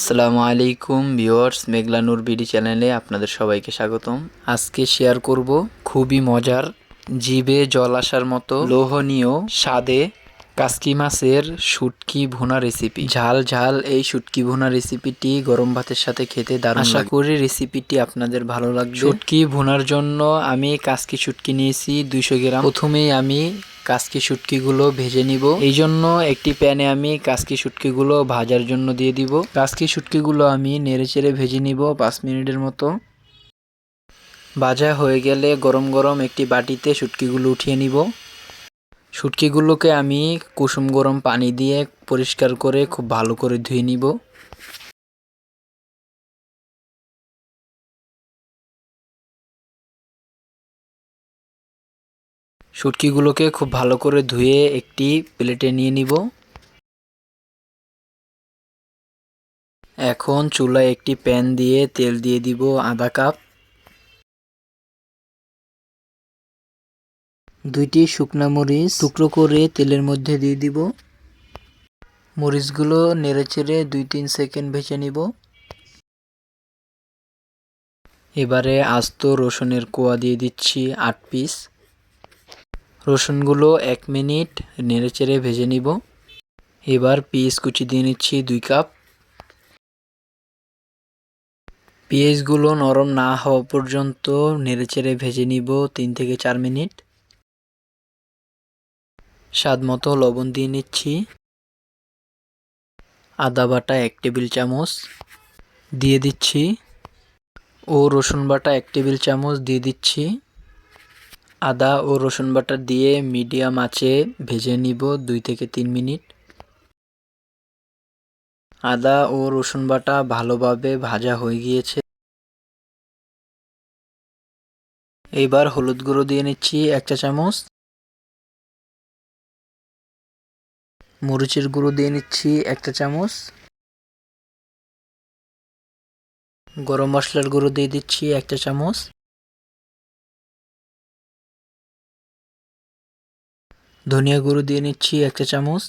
আসসালামু আলাইকুম ভিউয়ার্স, মেঘলা নূর বিডি চ্যানেলে আপনাদের সবাইকে স্বাগতম। আজকে শেয়ার করব খুবই মজার, জিবে জল আসার মতো লোহনীয় স্বাদে কাসকি মাছের শুটকি ভুনা রেসিপি ঝাল ঝাল এই শুটকি ভুনা রেসিপিটি গরম ভাতের সাথে খেতে দারুণ আশা করি রেসিপিটি আপনাদের ভালো লাগবে। শুটকি ভুনার জন্য আমি কাসকি শুটকি নিয়েছি দুইশো গ্রাম। প্রথমেই আমি কাসকি শুটকিগুলো ভেজে নিব। এই জন্য একটি প্যানে আমি কাসকি শুটকিগুলো ভাজার জন্য দিয়ে দিব। কাসকি শুটকিগুলো আমি নেড়েচেড়ে ভেজে নিব পাঁচ মিনিটের মতো। ভাজা হয়ে গেলে গরম গরম একটি বাটিতে শুটকিগুলো উঠিয়ে নিব। শুটকিগুলোকে আমি কুসুম গরম পানি দিয়ে পরিষ্কার করে খুব ভালো করে ধুয়ে নিব। শুটকিগুলোকে খুব ভালো করে ধুয়ে একটি প্লেটে নিয়ে নিব। এখন চুলায় একটি প্যান দিয়ে তেল দিয়ে দিব আধা কাপ। দুইটি শুকনা মরিচ টুকরো করে তেলের মধ্যে দিয়ে দিব। মরিচগুলো নেড়েচেড়ে দুই তিন সেকেন্ড ভেজে নিব। এবারে আস্ত রসুনের কোয়া দিয়ে দিচ্ছি আট পিস। রসুনগুলো এক মিনিট নেড়েচেড়ে ভেজে নিব। এবার পিস কুচি দিয়ে নিচ্ছি দুই কাপ। পেঁয়াজগুলো নরম না হওয়া পর্যন্ত নেড়েচেড়ে ভেজে নিব তিন থেকে চার মিনিট। স্বাদ মতো লবণ দিয়ে নিচ্ছি। আদা বাটা এক টেবিল চামচ দিয়ে দিচ্ছি। ও রসুন বাটা এক টেবিল চামচ দিয়ে দিচ্ছি। আদা ও রসুন বাটা দিয়ে মিডিয়াম আঁচে ভেজে নিব দুই থেকে তিন মিনিট। আদা ও রসুন বাটা ভালোভাবে ভাজা হয়ে গিয়েছে। এইবার হলুদ গুঁড়ো দিয়ে নিচ্ছি এক চা চামচ। মরিচের গুঁড়ো দিয়ে নিচ্ছি একটা চামচ। গরম মশলার গুঁড়ো দিয়ে দিচ্ছি একটা চামচ। ধনিয়া গুঁড়ো দিয়ে নিচ্ছি একটা চামচ।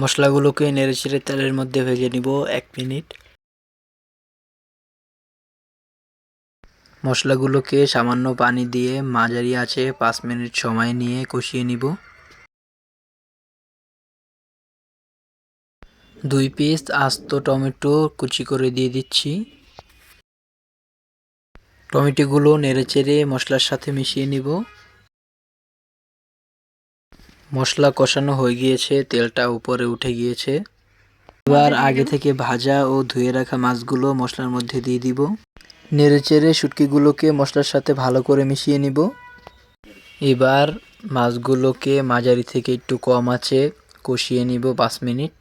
মশলাগুলোকে নেড়েচেড়ে তেলের মধ্যে ভেজে নিব এক মিনিট। মশলাগুলোকে সামান্য পানি দিয়ে মাঝারি আছে পাঁচ মিনিট সময় নিয়ে কষিয়ে নিব। দুই পিস আস্ত টমেটো কুচি করে দিয়ে দিচ্ছি। টমেটোগুলো নেড়ে নেড়েচেড়ে মশলার সাথে মিশিয়ে নিব। মশলা কষানো হয়ে গিয়েছে, তেলটা উপরে উঠে গিয়েছে। এবার আগে থেকে ভাজা ও ধুয়ে রাখা মাছগুলো মশলার মধ্যে দিয়ে দিব। নেড়েচেড়ে শুটকিগুলোকে মশলার সাথে ভালো করে মিশিয়ে নিব। এবার মাছগুলোকে মাঝারি থেকে একটু কম আছে, কষিয়ে নিব পাঁচ মিনিট।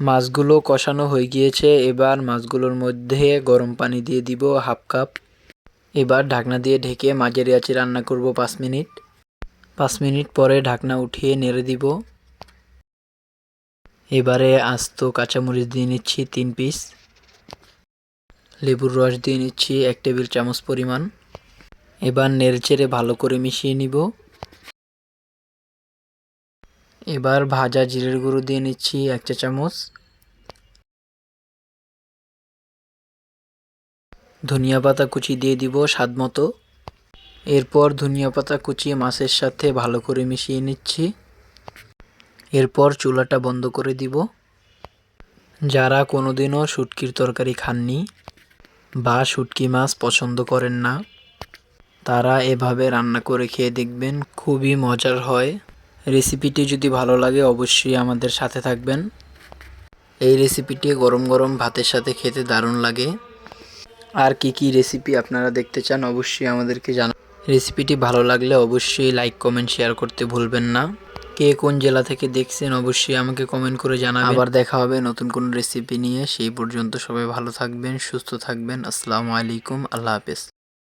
মাছগুলো কষানো হয়ে গিয়েছে। এবার মাছগুলোর মধ্যে গরম পানি দিয়ে দিব হাফ কাপ। এবার ঢাকনা দিয়ে ঢেকে মাঝের আঁচে রান্না করব পাঁচ মিনিট। পাঁচ মিনিট পরে ঢাকনা উঠিয়ে নেড়ে দিব। এবারে আস্ত কাঁচামরিচ দিয়ে নিচ্ছি তিন পিস। লেবুর রস দিয়ে নিচ্ছি এক টেবিল চামচ পরিমাণ। এবার নেড়ে চেড়ে ভালো করে মিশিয়ে নিব। এবার ভাজা জিরের গুঁড়ো দিয়ে নিচ্ছি এক চা চামচ। ধনিয়া পাতা কুচি দিয়ে দিব স্বাদ মতো। এরপর ধনিয়া পাতা কুচিয়ে মাছের সাথে ভালো করে মিশিয়ে নিচ্ছি। এরপর চুলাটা বন্ধ করে দিব। যারা কোনোদিনও শুটকির তরকারি খাননি বা শুটকি মাছ পছন্দ করেন না, তারা এভাবে রান্না করে খেয়ে দেখবেন খুবই মজার হয়। রেসিপিটি যদি ভালো লাগে, অবশ্যই আমাদের সাথে থাকবেন। এই রেসিপিটি গরম গরম ভাতের সাথে খেতে দারুণ লাগে। আর কি কি রেসিপি আপনারা দেখতে চান, অবশ্যই আমাদেরকে জানান রেসিপিটি ভালো লাগলে অবশ্যই লাইক, কমেন্ট, শেয়ার করতে ভুলবেন না। কে কোন জেলা থেকে দেখছেন, অবশ্যই আমাকে কমেন্ট করে জানাবেন। আবার দেখা হবে নতুন কোন রেসিপি নিয়ে। সেই পর্যন্ত সবাই ভালো থাকবেন, সুস্থ থাকবেন। আসসালামু আলাইকুম, আল্লাহ হাফেজ।